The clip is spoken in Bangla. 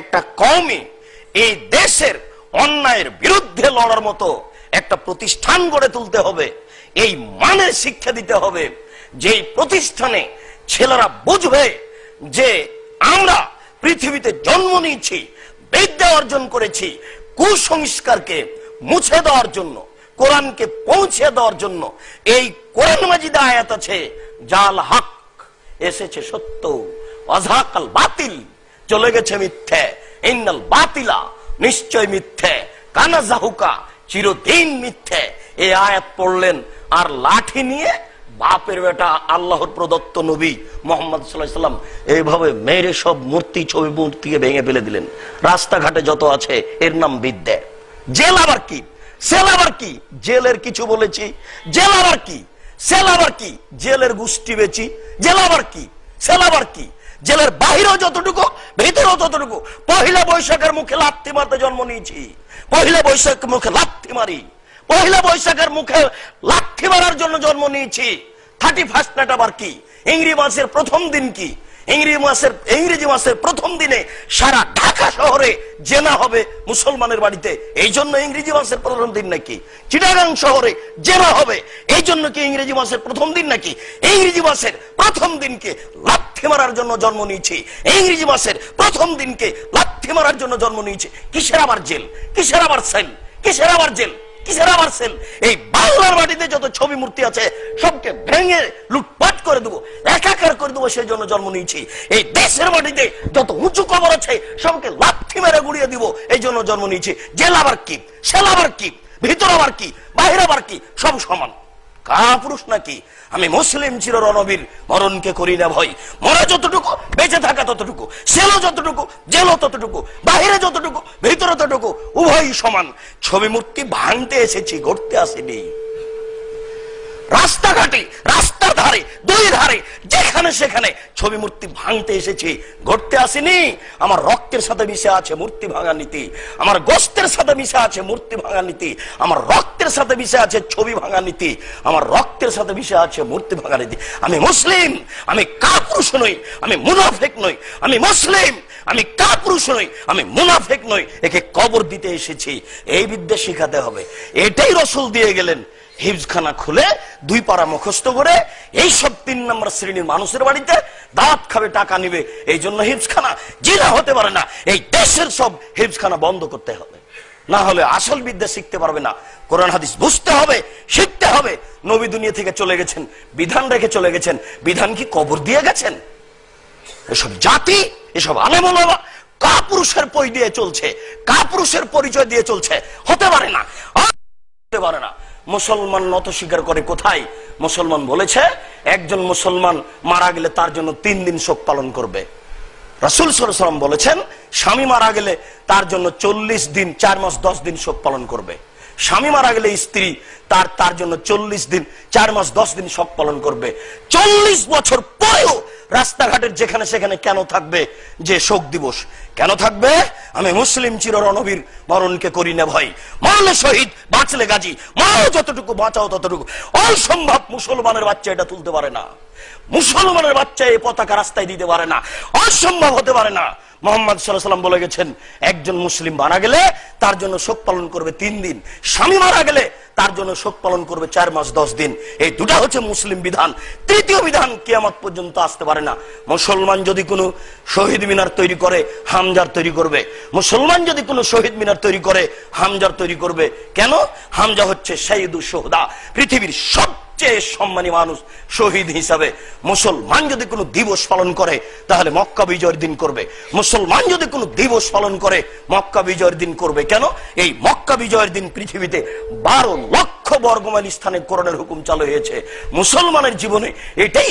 একটা কমে এই দেশের অন্যায়ের বিরুদ্ধে লড়ার মতো একটা প্রতিষ্ঠান গড়ে তুলতে হবে। এই মানের শিক্ষা দিতে হবে যেই প্রতিষ্ঠানে ছেলেরা বুঝবে যে আমরা পৃথিবীতে জন্ম নিয়েছি, বিদ্যা অর্জন করেছি, কুসংস্কারকে মুছে দেওয়ার জন্য, কোরআনকে পৌঁছে দেওয়ার জন্য। এই কোরআন মাজিদা আয়াত আছে, জাল হক, এসেছে সত্য অজাকাল বাতিল। চলে গেছে মিথ্যে। ইন্নাল বাতিলা, নিশ্চয় মিথ্যে। কানা জাহুকা, চিরদিন মিথ্যে। এই আয়াত পড়লেন, আর লাঠি নিয়ে বাপের বেটা আল্লাহর প্রদত্ত নবী মোহাম্মদ সাল্লাম এইভাবে মেরে সব মূর্তি, ছবি মূর্তিকে ভেঙে ফেলে দিলেন। রাস্তাঘাটে যত আছে, এর নাম বিদ্যা। জেল আবার কি? সেল আবার কি? জেলের কিছু বলেছি। জেল আবার কি? সেল আবার কি? জেলের গোষ্ঠী বেচি। জেল আবার কি? সেল আবার কি? জেলের বাহিরেও যতটুকু ভিতরেও ততটুকু পহিলা বৈশাখের মুখে লাথি মারতে জন্ম নিয়েছি। পহিলা বৈশাখ মুখে লাথি মারি। পহিলা বৈশাখের মুখে লাথি মারার জন্য জন্ম নিয়েছি। থার্টি ফার্স্ট নাইট আবার কি? ইংরেজি মাসের প্রথম দিন কি? ইংরেজি মাসের ইংরেজি মাসের প্রথম দিনে সারা ঢাকা শহরে জেনা হবে মুসলমানের বাড়িতে। এই জন্য ইংরেজি মাসের প্রথম দিন নাকি? চিটাগাং শহরে জেনা হবে। এই জন্য কি ইংরেজি মাসের প্রথম দিন নাকি? ইংরেজি মাসের প্রথম দিনকে লাথি মারার জন্য জন্ম নিয়েছি। ইংরেজি মাসের প্রথম দিনকে লাথি মারার জন্য জন্ম নিয়েছি। কিসের আবার জেল? কিসের আবার সেল? কিসের আবার জেল? কিসের আবার সেল? এই বাংলার মাটিতে যত ছবি মূর্তি আছে, সবকে ভেঙে লুটপাট করে দেবো। একাকার করে দেবো, সেই জন্য জন্ম নিয়েছি। এই দেশের মাটিতে যত উঁচু কবর আছে, সবকে লাথি মেরে গুড়িয়ে দিব, এই জন্য জন্ম নিয়েছি। জেল আবার কি? সেল আবার কি? ভিতর আবার কি? বাহির আবার কি? সব সমান। নাকি? আমি মুসলিম চির রণবীর মরণকে করি না ভয়। মরা যতটুকু, বেঁচে থাকা ততটুকু সেলো যতটুকু জেলো ততটুকু, বাহিরে যতটুকু, ভিতরে ততটুকু, উভয়ই সমান। ছবি মূর্তি ভাঙতে এসেছি গড়তে আসেনি। রাস্তাঘাটে রাস্তার দুই ধারে যেখানে সেখানে ছবি মূর্তি ভাঙতে এসেছি। গড়তে আসেনি, আমার রক্তের সাথে মিশে আছে মূর্তি ভাঙা নীতি। আমার গোস্তের সাথে মিশে আছে মূর্তি ভাঙা নীতি। আমার রক্তের সাথে মিশে আছে ছবি ভাঙা নীতি। আমার রক্তের সাথে মিশে আছে মূর্তি ভাঙা নীতি। আমি মুসলিম, আমি কাপুরুষ নই, আমি মুনাফেক নই, আমি মুসলিম, আমি কাপুরুষ নই, আমি মুনাফেক নই। একে কবর দিতে এসেছি। এই বিদ্যা শিখাতে হবে। এটাই রসুল দিয়ে গেলেন। হিফজখানা খুলে দুই পাড়া মুখস্থ করে এই সব তিন নম্বর শ্রেণির মানুষের বাড়িতে দাঁত খাবে, টাকা নিবে এই জন্য হিফজখানা। জিরা হতে পারে না। এই দেশের সব হিফজখানা বন্ধ করতে হবে। না হলে আসল বিদ্যা শিখতে পারবে না। কোরআন, হাদিস বুঝতে হবে, শিখতে হবে। নবী দুনিয়া থেকে চলে গেছেন, বিধান রেখে চলে গেছেন। বিধান কি কবর দিয়ে গেছেন? এসব জাতি, এসব আলেমা কাপুরুষের পই দিয়ে চলছে, কাপুরুষের পরিচয় দিয়ে চলছে। হতে পারে না। হতে পারে না। মুসলমান নত স্বীকার করে কোথায়? মুসলমান বলেছে, একজন মুসলমান মারা গেলে তার জন্য তিন দিন শোক পালন করবে। রাসুল সাল্লাম বলেছেন, স্বামী মারা গেলে তার জন্য চল্লিশ দিন, চার মাস, দশ দিন শোক পালন করবে। স্বামী মারা গেলে স্ত্রী তার তার জন্য চল্লিশ দিন, চার মাস, দশ দিন শোক পালন করবে। চল্লিশ বছর পরেও রাস্তাঘাটের যেখানে সেখানে কেন থাকবে যে শোক দিবস? কেন থাকবে? আমি মুসলিম চির রণবীর মরণকে করি না ভয়। মরণ শহীদ, বাঁচলে গাজী। মারো যতটুকু, বাঁচাও ততটুকু। অসম্ভব মুসলমানের বাচ্চা এটা তুলতে পারে না। মুসলমানের বাচ্চা এই পতাকা রাস্তায় দিতে পারে না, অসম্ভব হতে পারে না। মোহাম্মদ সাল্লাম বলে গেছেন, একজন মুসলিম মারা গেলে তার জন্য শোক পালন করবে তিন দিন। স্বামী মারা গেলে তার জন্য শোক পালন করবে চার মাস, দশ দিন। এই দুটা হচ্ছে মুসলিম বিধান। তৃতীয় বিধান কিয়ামত পর্যন্ত আসতে পারে না। মুসলমান যদি কোনো শহীদ মিনার তৈরি করে, হামজার তৈরি করবে। মুসলমান যদি কোনো শহীদ মিনার তৈরি করে, হামজার তৈরি করবে। কেন? হামজা হচ্ছে শাহিদু সোহদা পৃথিবীর সব সবচেয়ে সম্মানী মানুষ শহীদ হিসাবে। মুসলমান যদি কোনো দিবস পালন করে, তাহলে মক্কা বিজয়ের দিন করবে। মুসলমান যদি কোনো দিবস পালন করে, মক্কা বিজয়ের দিন করবে। কেন? এই মক্কা বিজয়ের দিন পৃথিবীতে বারো লক্ষ বর্গমাইল স্থানে করণের হুকুম চালু হয়েছে। মুসলমানের জীবনে এটাই